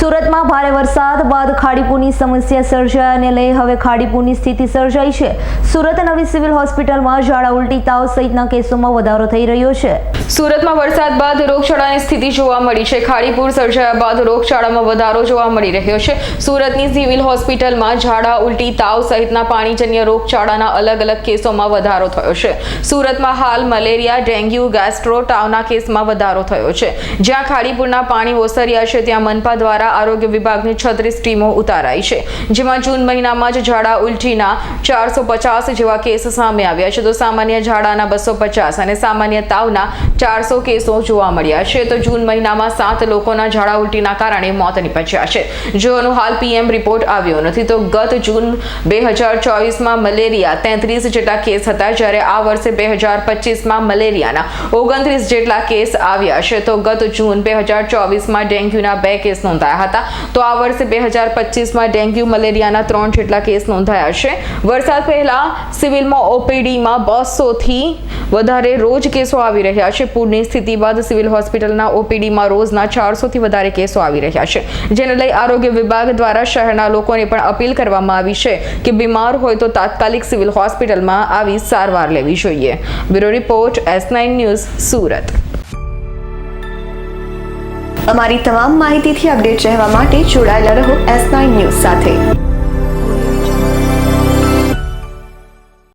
સુરતમાં ભારે વરસાદ બાદ ખાડીપુરની સમસ્યા સર્જાયાને લઈ હવે ખાડીપુરની સ્થિતિ સર્જાઈ છે. સુરત નવી સિવિલ હોસ્પિટલમાં ઝાડા ઉલટી તાવ સહિતના કેસોમાં વધારો થઈ રહ્યો છે. સુરતમાં વરસાદ બાદ રોગચાળાની સ્થિતિ જોવા મળી છે. ખાડીપુર સર્જાયા બાદ રોગચાળામાં વધારો જોવા મળી રહ્યો છે. સુરતની સિવિલ હોસ્પિટલમાં ઝાડા, ઉલટી, તાવ સહિતના પાણીજન્ય રોગચાળાના અલગ અલગ કેસોમાં વધારો થયો છે. સુરતમાં હાલ મલેરિયા, ડેન્ગ્યુ, ગેસ્ટ્રો તાવના કેસમાં વધારો થયો છે. જ્યાં ખાડીપુરના પાણી ઓસર્યા છે, ત્યાં મનપા દ્વારા આરોગ્ય વિભાગની છત્રીસ ટીમો ઉતારાઈ છે. જેમાં જૂન મહિનામાં જ ઝાડા, ઉલટીના ચારસો પચાસ જેવા કેસ સામે આવ્યા છે. તો સામાન્ય ઝાડાના બસો પચાસ અને સામાન્ય તાવના ચારસો કેસો જોવા મળ્યા છે. તો જૂન મહિનામાં સાત લોકોના ઝાડા ઉલટીના કારણે મોત નીપજ્યા છે. જેઓનો હાલ પીએમ રિપોર્ટ આવ્યો નથી, તો ગત જૂન બે હજાર ચોવીસમાં મલેરિયા તેત્રીસ જેટલા કેસ હતા, જ્યારે આ વર્ષે બે હજાર પચીસમાં મલેરિયાના ઓગણત્રીસ જેટલા કેસ આવ્યા છે. તો ગત જૂન બે હજાર ચોવીસમાં ડેન્ગ્યુના બે કેસ નોંધાયા હતા. તો આ વર્ષે બે હજાર પચીસમાં ડેન્ગ્યુ મલેરિયાના ત્રણ જેટલા કેસ નોંધાયા છે. વરસાદ પહેલા સિવિલમાં ઓપીડીમાં બસોથી વધારે રોજ કેસો આવી રહ્યા છે. પૂરની સ્થિતિ બાદ સિવિલ હોસ્પિટલના ઓપીડીમાં રોજના ચારસોથી વધારે કેસો આવી રહ્યા છે, જેને લઈ આરોગ્ય વિભાગ દ્વારા શહેરના લોકોને પણ અપીલ કરવામાં આવી છે કે બીમાર હોય તો તાત્કાલિક સિવિલ હોસ્પિટલમાં આવી સારવાર લેવી જોઈએ. Bureau report, S nine news, Surat. અમારી તમામ માહિતીથી અપડેટ રહેવા માટે જોડાયેલા રહો એસ નાઇન ન્યૂઝ સાથે.